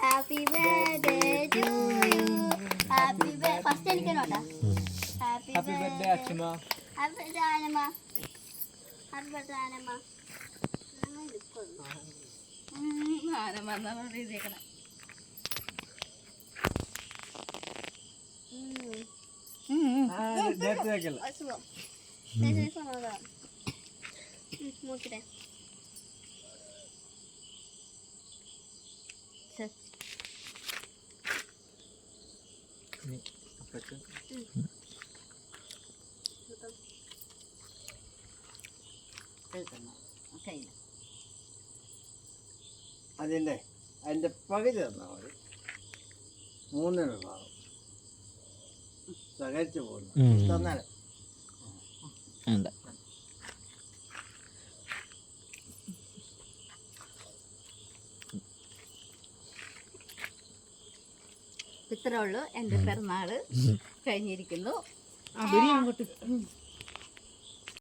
Happy birthday to you happy first എനിക്ക് നോട്ടാ happy happy birthday അച്ഛമ്മ. Happy birthday Annamma happy birthday Annamma Annamma എന്നാണ് എഴുതിയേക്കണേ നേരത്തെ വെക്കല്ല അസുഖം നോക്കിട്ടെ. അപ്പച്ചൻ അതിന്റെ അതിന്റെ പകുതി തന്നാൽ മതി. മൂന്നിന് ഭാഗം സഹകരിച്ചു പോകുന്നു ഉം. ഇത്രേ ഉള്ളൂ എന്റെ പിറന്നാൾ കഴിഞ്ഞിരിക്കുന്നു